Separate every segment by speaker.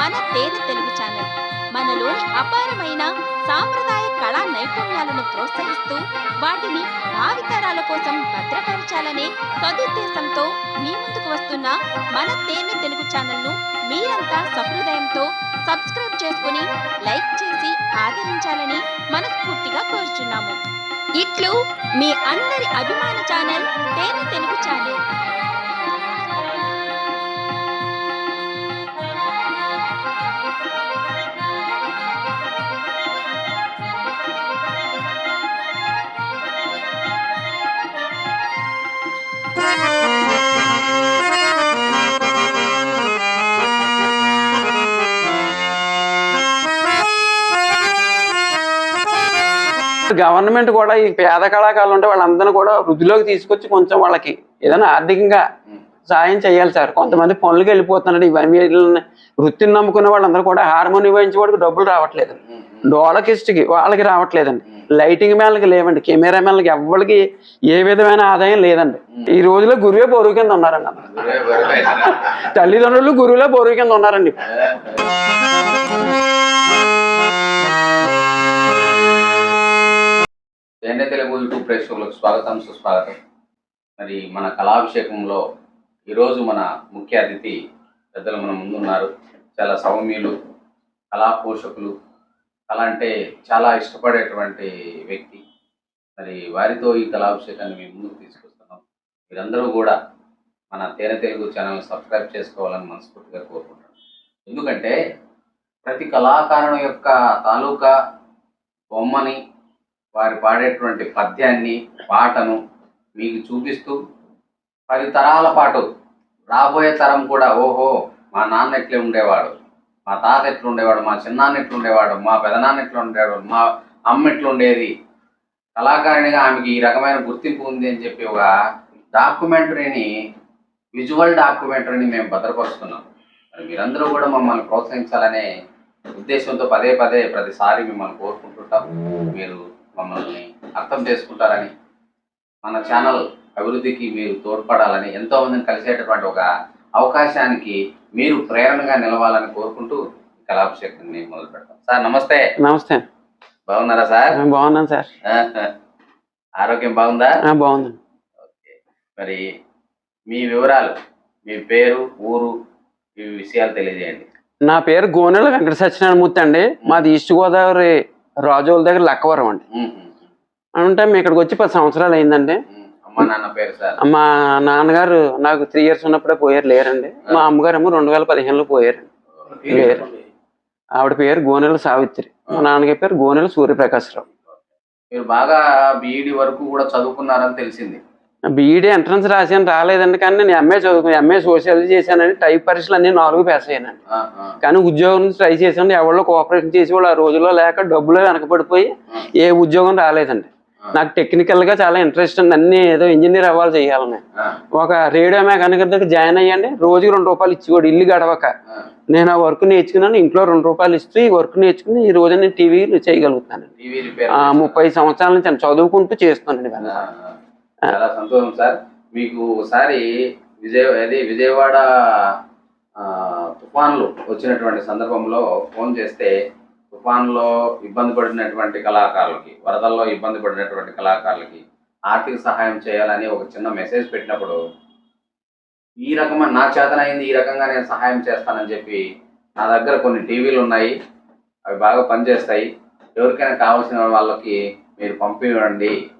Speaker 1: మన తేనె తెలుగు ఛానల్. మనలోని అపారమైన సాంప్రదాయ కళా నైపుణ్యాలను ప్రోత్సహిస్తూ వాటిని భావితరాల కోసం భద్రపరచాలనే సదుద్దేశంతో మీ ముందుకు వస్తున్న మన తేనె తెలుగు ఛానల్ను మీరంతా సహృదయంతో సబ్స్క్రైబ్ చేసుకుని లైక్ చేసి ఆదరించాలని మనస్ఫూర్తిగా కోరుచున్నాము. ఇట్లు మీ అందరి అభిమాన ఛానల్ తేనె తెలుగు ఛానల్.
Speaker 2: గవర్నమెంట్ కూడా ఈ పేద కళాకారులు ఉంటే వాళ్ళందరినీ కూడా వృద్ధిలోకి తీసుకొచ్చి కొంచెం వాళ్ళకి ఏదైనా ఆర్థికంగా సాయం చేయాలి సార్. కొంతమంది పనులకు వెళ్ళిపోతున్నారు. ఇవన్నీ వృత్తిని నమ్ముకున్న వాళ్ళందరూ కూడా హార్మోని వాయించేవాడికి డబ్బులు రావట్లేదు. డోలకిస్ట్కి వాళ్ళకి రావట్లేదండి. లైటింగ్ మ్యాన్లకి లేవండి. కెమెరా మ్యాన్లకి ఎవరికి ఏ విధమైన ఆదాయం లేదండి. ఈ రోజులో గురువే బరువు కింద ఉన్నారండి తల్లిదండ్రులు గురువులే బరువు కింద ఉన్నారండి.
Speaker 3: జెండే తెలుగు యూట్యూబ్ ప్రేక్షకులకు స్వాగతం సుస్వాగతం. మరి మన కళాభిషేకంలో ఈరోజు మన ముఖ్య అతిథి పెద్దలు మన ముందున్నారు. చాలా సౌమ్యులు కళా పోషకులు కళ అంటే చాలా ఇష్టపడేటువంటి వ్యక్తి. మరి వారితో ఈ కళాభిషేకాన్ని మేము ముందుకు తీసుకొస్తున్నాం. మీరందరూ కూడా మన తేనె తెలుగు ఛానల్ సబ్స్క్రైబ్ చేసుకోవాలని మనస్ఫూర్తిగా కోరుకుంటున్నాం. ఎందుకంటే ప్రతి కళాకారుని యొక్క తాలూకా బొమ్మని వారు పాడేటువంటి పద్యాన్ని పాటను మీకు చూపిస్తూ పది తరాల పాటు రాబోయే తరం కూడా ఓహో మా నాన్న ఎట్లే ఉండేవాడు మా తాత ఎట్లా ఉండేవాడు మా చిన్నాన్న ఎట్లుండేవాడు మా పెదనాన్న ఎట్లా ఉండేవాడు మా అమ్మ ఎట్లుండేది కళాకారిణిగా ఆమెకి ఈ రకమైన గుర్తింపు ఉంది అని చెప్పి ఒక డాక్యుమెంటరీని విజువల్ డాక్యుమెంటరీని మేము భద్రపరుస్తున్నాం. మరి మీరందరూ కూడా మమ్మల్ని ప్రోత్సహించాలనే ఉద్దేశంతో పదే పదే ప్రతిసారి మిమ్మల్ని కోరుకుంటుంటాం. మీరు మమ్మల్ని అర్థం చేసుకుంటారని మన ఛానల్ అభివృద్ధికి మీరు తోడ్పడాలని ఎంతో మందిని కలిసేటటువంటి ఒక అవకాశానికి మీరు ప్రేరణగా నిలవాలని కోరుకుంటూ కళాభిషేకాన్ని మొదలు పెడతాం సార్ నమస్తే.
Speaker 2: నమస్తే.
Speaker 3: బాగున్నారా సార్?
Speaker 2: బాగున్నాను సార్.
Speaker 3: ఆరోగ్యం బాగుందా?
Speaker 2: ఆ, బాగుందండి
Speaker 3: ఓకే. మరి మీ వివరాలు మీ పేరు ఊరు ఈ విషయాలు తెలియజేయండి.
Speaker 2: నా పేరు గోనెల వెంకట సత్యనారాయణమూర్తి అండి. మాది ఈస్ట్ గోదావరి రాజోల దగ్గర లక్కవరం అండి. అంటే మేము ఇక్కడికి వచ్చి పది సంవత్సరాలు అయిందండి. మా నాన్నగారు నాకు త్రీ ఇయర్స్ ఉన్నప్పుడే పోయారు లేరండి. మా అమ్మగారు ఏమో రెండు వేల పదిహేనులో పోయారు. లేరు ఆవిడ పేరు గోనెల సావిత్రి. మా నాన్నగారి పేరు గోనెల సూర్యప్రకాశ్రావు.
Speaker 3: మీరు బాగా బీఈడి వరకు కూడా చదువుకున్నారని తెలిసింది.
Speaker 2: బీఈడీ ఎంట్రన్స్ రాసాను రాలేదండి కానీ నేను ఎంఏ చదువుకుని ఎంఏ సోషియాలజీ చేశానండి టైప్ పరీక్షలు అన్ని నాలుగు పాస్ అయ్యానండి. కానీ ఉద్యోగం నుంచి ట్రై చేశాను ఎవరో కోఆపరేషన్ చేసి వాళ్ళు ఆ రోజుల్లో లేక డబ్బులు వెనకబడిపోయి ఏ ఉద్యోగం రాలేదండి. నాకు టెక్నికల్గా చాలా ఇంట్రెస్ట్ ఉంది. అన్ని ఏదో ఇంజనీర్ అవ్వాలి చేయాలని. ఒక రేడియో మెకానిక్ దగ్గర జాయిన్ అయ్యండి. రోజుకి రెండు రూపాయలు ఇచ్చేవాడు ఇల్లు గడవక. నేను ఆ వర్క్ నేర్చుకున్నాను ఇంట్లో రెండు రూపాయలు ఇస్తూ ఈ వర్క్ నేర్చుకుని ఈ రోజు నేను టీవీ చేయగలుగుతాను ముప్పై సంవత్సరాల నుంచి నేను చదువుకుంటూ చేస్తున్నాను.
Speaker 3: చాలా సంతోషం సార్. మీకు ఒకసారి విజయ అది విజయవాడ తుఫాన్లు వచ్చినటువంటి సందర్భంలో ఫోన్ చేస్తే తుఫాన్లో ఇబ్బంది పడినటువంటి కళాకారులకి వరదల్లో ఇబ్బంది పడినటువంటి కళాకారులకి ఆర్థిక సహాయం చేయాలని ఒక చిన్న మెసేజ్ పెట్టినప్పుడు ఈ రకమైన నా చేతనైంది ఈ రకంగా నేను సహాయం చేస్తానని చెప్పి నా దగ్గర కొన్ని టీవీలు ఉన్నాయి. అవి బాగా పనిచేస్తాయి. ఎవరికైనా కావాల్సిన వాళ్ళకి మీరు పంపివ్వండి.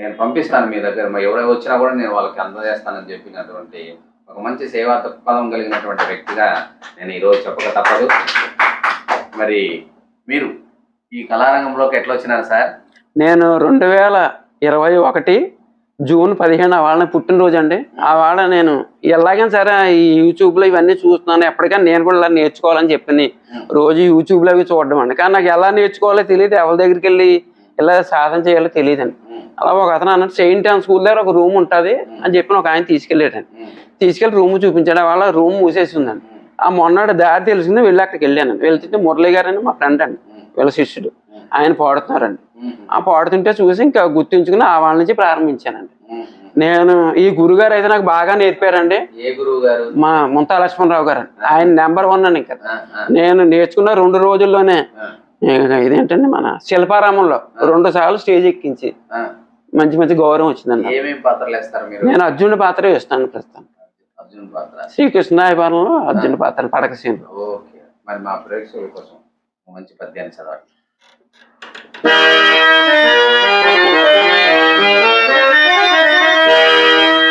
Speaker 3: నేను పంపిస్తాను మీ దగ్గర మరి ఎవరైనా వచ్చినా కూడా నేను వాళ్ళకి అందజేస్తానని చెప్పినటువంటి ఒక మంచి సేవా దృక్పథం కలిగినటువంటి వ్యక్తిగా నేను ఈరోజు చెప్పక తప్పదు. మరి మీరు ఈ కళారంగంలోకి ఎట్లా వచ్చినారు సార్?
Speaker 2: నేను రెండు వేల ఇరవై ఒకటి జూన్ పదిహేను వాళ్ళ పుట్టినరోజు అండి. ఆ వాళ్ళ నేను ఎలాగైనా సరే ఈ యూట్యూబ్లో ఇవన్నీ చూస్తున్నాను. ఎప్పటికైనా నేను కూడా ఇలా నేర్చుకోవాలని చెప్పింది రోజు యూట్యూబ్లో అవి చూడడం అండి. కానీ నాకు ఎలా నేర్చుకోవాలో తెలియదు. ఎవరి దగ్గరికి వెళ్ళి ఇలా సాధన చేయాలో తెలియదండి. అలా ఒక అతను అన్నట్టు సెయింట్ అండ్ స్కూల్ దగ్గర ఒక రూమ్ ఉంటుంది అని చెప్పి ఒక ఆయన తీసుకెళ్ళాడండి. తీసుకెళ్ళి రూమ్ చూపించాడు వాళ్ళ రూమ్ మూసేసి ఉందండి ఆ మొన్నటి దారి తెలిసింది వెళ్ళి అక్కడికి వెళ్ళానండి వెళ్తుంటే మురళి గారు అని మా ఫ్రెండ్ అండి వీళ్ళ శిష్యుడు. ఆయన పాడుతున్నారండి. ఆ పాడుతుంటే చూసి ఇంకా గుర్తుంచుకుని ఆ వాళ్ళ నుంచి ప్రారంభించానండి. నేను ఈ గురుగారు అయితే నాకు బాగా నేర్పారండి. మా ముంతా లక్ష్మణరావు గారు ఆయన నెంబర్ వన్ అండి ఇంకా. నేను నేర్చుకున్న రెండు రోజుల్లోనే ఇదేంటండి మన శిల్పారామంలో రెండు సార్లు స్టేజ్ ఎక్కించి. మంచి మంచి గౌరవం వచ్చిందండి
Speaker 3: ఏమేమి పాత్రలు వేస్తారు మీరు?
Speaker 2: నేను అర్జునుడి పాత్ర వేస్తాను ప్రస్తుతం.
Speaker 3: అర్జున్ పాత్ర.
Speaker 2: శ్రీకృష్ణాయపాలెంలో అర్జునుడి పాత్ర పడక సీన్
Speaker 3: ఓకే. మరి మా ప్రేక్షకుల కోసం ఒక మంచి పద్యాన్ని చదవండి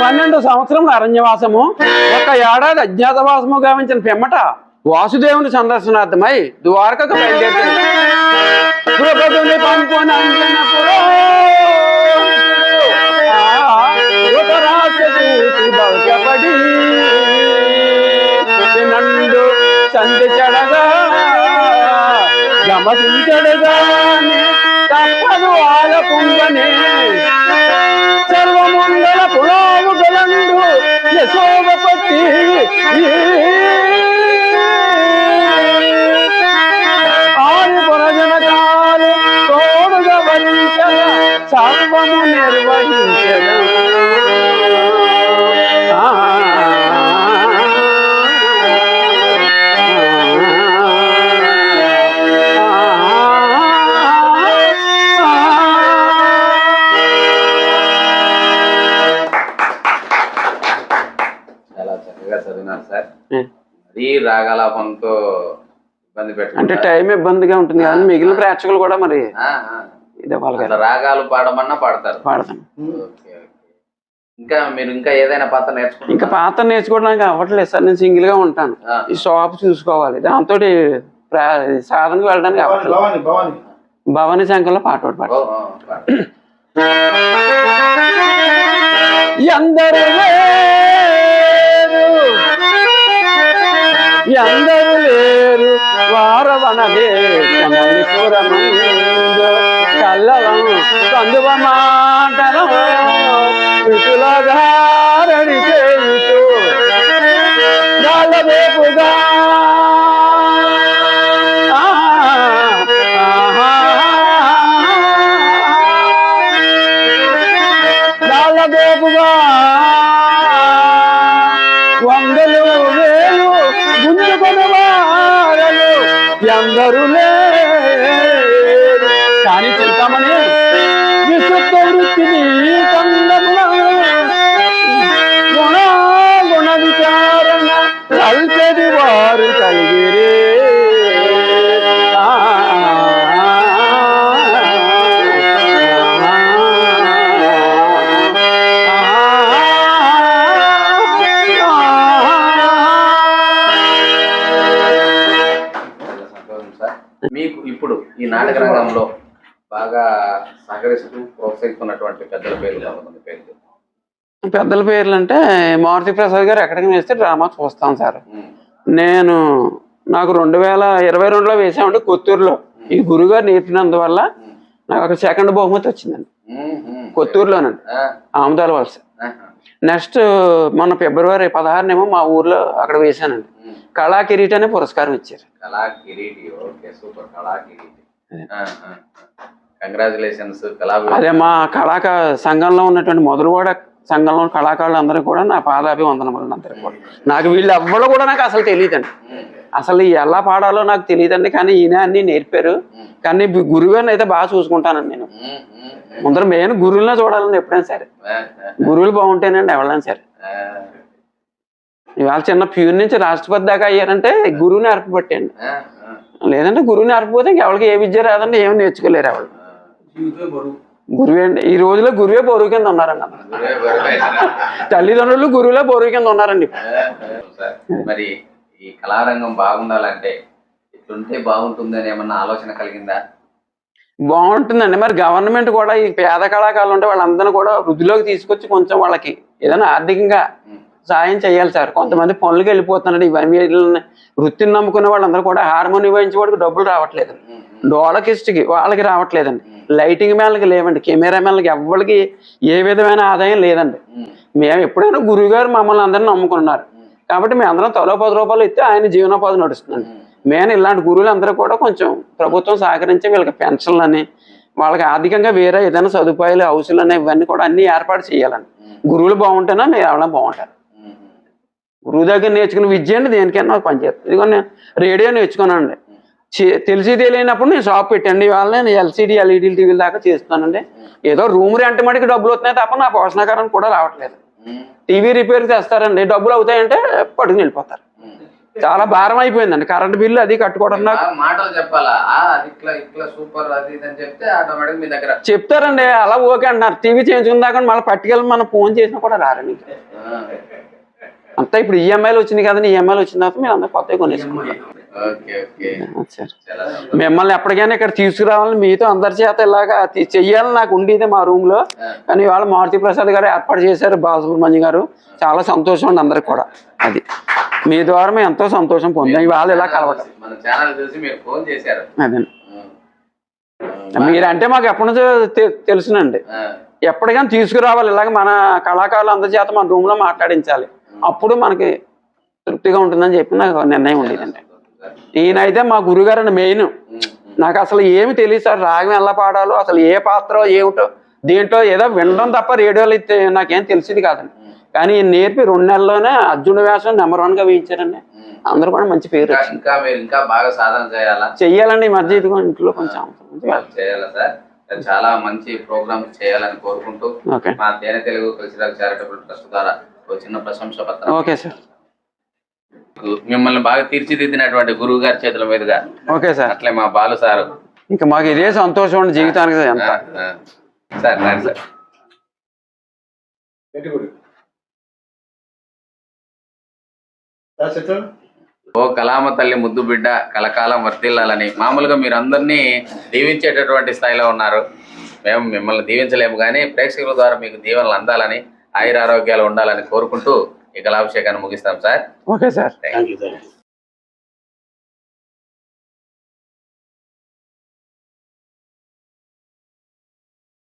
Speaker 2: పన్నెండు సంవత్సరం అరణ్యవాసము ఒక ఏడాది అజ్ఞాతవాసము గావించిన పిమ్మట వాసుదేవుని సందర్శనార్థమై ద్వారకకు బయలుదేరింది ద్రౌపదిని పంపున అంజనపురో. ఆ, నండు సంధి చెడగా గమసించడగానే తప్పదు ఆలకుండనే సర్వమంగళ
Speaker 3: రాగాలాపంతో ఇబ్బంది
Speaker 2: అంటే టైం ఇబ్బందిగా ఉంటుంది కానీ మిగిలిన ప్రేక్షకులు కూడా మరి ఇది
Speaker 3: రాగాలు పాడమన్నా పాడతారు.
Speaker 2: పాడతాను
Speaker 3: ఇంకా మీరు ఇంకా ఏదైనా పాత్ర
Speaker 2: ఇంకా
Speaker 3: నేర్చుకుంటారా
Speaker 2: పాత నేర్చుకోవడానికి అవ్వట్లేదు సార్ నేను సింగిల్గా ఉంటాను. ఈ షాప్ చూసుకోవాలి. దాంతో సాధనకు వెళ్ళడానికి అవ్వట్లేదు.
Speaker 4: భవాని
Speaker 2: శంకర్లో పాట ఒకటి. ఎందరు ఎందరు లేరు. వారవన దేశమణిపురమందు కల్లలం కందువ మాటలం విటులగారడి చేయుతూ గాలవేపుగా గాలవేపుగా
Speaker 3: రంగంలో బాగా సహకరిస్తూ ప్రోత్సహిస్తున్నటువంటి పెద్దల పేర్లు కొంతమంది పేర్లు.
Speaker 2: పెద్దల పేర్లు అంటే మారుతి ప్రసాద్ గారు ఎక్కడికి వేస్తే డ్రామా చూస్తాం సార్. నేను నాకు రెండు వేల ఇరవై రెండులో వేసామంటే కొత్తూరులో. ఈ గురుగారు నేర్పినందువల్ల నాకు ఒక సెకండ్ బహుమతి వచ్చిందండి. కొత్తూరులోనండి. ఆముదాల వలస. నెక్స్ట్ మన ఫిబ్రవరి పదహారునేమో మా ఊర్లో అక్కడ వేసానండి.
Speaker 3: ఉమ్.
Speaker 2: కళా కిరీట్ అనే పురస్కారం ఇచ్చారు.
Speaker 3: కళా కిరీటి ఓకే సూపర్ కళా కిరీటి కంగ్రాచులేషన్స్
Speaker 2: అదే మా కళాక సంఘంలో ఉన్నటువంటి మొదలువాడ సంఘంలో కళాకారులు అందరూ కూడా నా పాదాభివందనములు అందరూ కూడా. నాకు వీళ్ళు ఎవ్వరు కూడా నాకు అసలు తెలియదండి అసలు ఎలా పాడాలో నాకు తెలియదండి కానీ ఈయన అన్ని నేర్పారు. కానీ గురువుని అయితే బాగా చూసుకుంటానండి నేను. ముందర మెయిన్ గురువులనే చూడాలండి ఎప్పుడైనా సరే. గురువులు బాగుంటేనండి ఎవరైనా సరే. ఇవాళ చిన్న ప్యూర్ నుంచి రాష్ట్రపతి దాకా అయ్యారంటే గురువుని
Speaker 3: ఆ,
Speaker 2: లేదంటే గురువుని అర్పపోతే ఇంకెవరికి ఏ విద్య రాదండి ఏమి నేర్చుకోలేరు ఎవరు. గురువే అండి. ఈ రోజులో గురువే బరువు కింద ఉన్నారండి. తల్లిదండ్రులు గురువులే బరువు కింద ఉన్నారండి.
Speaker 3: మరి ఈ కళారంగం బాగుండాలంటే ఇట్లుంటే బాగుంటుందని ఏమన్నా ఆలోచన కలిగిందా?
Speaker 2: బాగుంటుందండి. మరి గవర్నమెంట్ కూడా ఈ పేద కళాకారులు ఉంటే వాళ్ళందరినీ కూడా వృద్ధిలోకి తీసుకొచ్చి కొంచెం వాళ్ళకి ఏదైనా ఆర్థికంగా సాయం చేయాలి సార్. కొంతమంది పనులకి వెళ్ళిపోతున్నాడు ఇవన్నీ వీళ్ళని వృత్తిని నమ్ముకునే వాళ్ళందరూ కూడా హార్మోని వాయించే వాడికి డబ్బులు రావట్లేదు. డోలకిస్ట్కి వాళ్ళకి రావట్లేదండి. లైటింగ్ మ్యాన్లకి లేవండి. కెమెరా మ్యాన్లకి ఎవరికి ఏ విధమైన ఆదాయం లేదండి. మేము. ఎప్పుడైనా గురువు గారు మమ్మల్ని అందరిని నమ్ముకున్నారు. కాబట్టి మేము అందరం తలో పది రూపాయలు ఇస్తే ఆయన జీవనోపాధి నడుస్తుందండి. మేము. ఇలాంటి గురువులు అందరూ కూడా కొంచెం ప్రభుత్వం సహకరించి వీళ్ళకి పెన్షన్లు అని వాళ్ళకి ఆర్థికంగా వేరే ఏదైనా సదుపాయాలు హౌసులు అని ఇవన్నీ కూడా అన్ని ఏర్పాటు చేయాలండి. గురువులు బాగుంటేనే మీరు ఎవరైనా బాగుంటారు. గురువు దగ్గర నేర్చుకున్న విద్య అండి దేనికైనా పనిచేస్తుంది ఇదిగో నేను రేడియో నేర్చుకున్నానండి. తెలిసి తెలియనప్పుడు నేను షాప్ పెట్టండి ఇవాళ నేను ఎల్సీడీ ఎల్ఈడి టీవీల దాకా చేస్తున్నానండి. ఏదో రూమ్ రెంట్ మటుకు డబ్బులు వస్తున్నాయి తప్ప నా పోషణాకారం కూడా రావట్లేదు. టీవీ రిపేర్ చేస్తారండి డబ్బులు అవుతాయంటే పట్టుకుని వెళ్ళిపోతారు. చాలా భారం అయిపోయిందండి. కరెంట్ బిల్లు అది కట్టుకోవడం
Speaker 3: మాటలు చెప్పాలా? ఆ, అది ఇట్లా ఇట్లా సూపర్ అది ఇది అని చెప్తే ఆటోమేటిక్ మీ దగ్గర
Speaker 2: చెప్తారండి. అలా ఓకే అంటున్నారు. టీవీ చేయించుకున్న దాకా మళ్ళీ పట్టుకెళ్ళి మనం ఫోన్ చేసినా కూడా రారండి అంతా ఇప్పుడు ఈఎంఐలు వచ్చినాయి కదండి. ఈఎంఐలు వచ్చిన తర్వాత మీరు అందరూ కొత్తగా కొనేసుకుంటారు. మిమ్మల్ని ఎప్పటికైనా ఇక్కడ తీసుకురావాలని మీతో అందరి చేత ఇలాగా చెయ్యాలని నాకు ఉండేది మా రూమ్లో. కానీ ఇవాళ మారుతి ప్రసాద్ గారు ఏర్పాటు చేశారు బాలసుబ్రహ్మణ్యం గారు. చాలా సంతోషం అండి అందరికి కూడా. అది. మీ ద్వారా మేము ఎంతో సంతోషం పొందాం. ఇవాళ ఇలా కలవటం. అదే. మీరంటే మాకు ఎప్పటి నుంచో తెలుసునండి. ఎప్పటికైనా తీసుకురావాలి. ఇలాగ మన కళాకారులు అందరి చేత మన రూమ్లో మాట్లాడించాలి. అప్పుడు మనకి తృప్తిగా ఉంటుందని చెప్పి నాకు నిర్ణయం ఉండేదండి. ఈయనైతే మా గురుగారు అండి మెయిన్. నాకు అసలు ఏమి తెలియదు సార్ రాగం ఎలా పాడాలో అసలు ఏ పాత్ర ఏమిటో దీంట్లో ఏదో వినడం తప్ప రేడియోలో ఇస్తే నాకేం తెలిసింది కాదండి. కానీ నేర్పి రెండు నెలల్లోనే అర్జున వేషం నెంబర్ వన్గా వేయించారండి. అందరూ కూడా మంచి పేరు
Speaker 3: ఇంకా ఇంకా మీరు ఇంకా బాగా సాధన చేయాలా?
Speaker 2: చెయ్యాలండి ఈ మధ్య ఇదిగో ఇంట్లో కొంచెం.
Speaker 3: చేయాలా సార్? చాలా మంచి ప్రోగ్రామ్స్ చేయాలని కోరుకుంటూ మా తేనె తెలుగు కల్చరల్ చారిటబుల్ ట్రస్ట్ ద్వారా ఒక చిన్న ప్రశంస పత్రం.
Speaker 2: ఓకే సార్
Speaker 3: మిమ్మల్ని బాగా తీర్చిదిద్దినటువంటి గురువు గారి చేతుల మీదుగా
Speaker 2: ఓకే సార్
Speaker 3: అట్లే మా బాలు సారు.
Speaker 2: ఇంకా మాకు ఇదే సంతోషం అండి జీవితానికి ఎంత.
Speaker 3: Sir sir. ఓ కలామ తల్లి ముద్దు బిడ్డ కలకాలం వర్తిల్లాలని. మామూలుగా మీరు అందరినీ దీవించేటటువంటి స్థాయిలో ఉన్నారు. మేము మిమ్మల్ని దీవించలేము కానీ ప్రేక్షకుల ద్వారా మీకు దీవెనలు అందాలని ఆయుర ఆరోగ్యాలు ఉండాలని కోరుకుంటూ ఈ కళాభిషేకాన్ని ముగిస్తాం sir.
Speaker 2: Okay sir.
Speaker 3: Thank you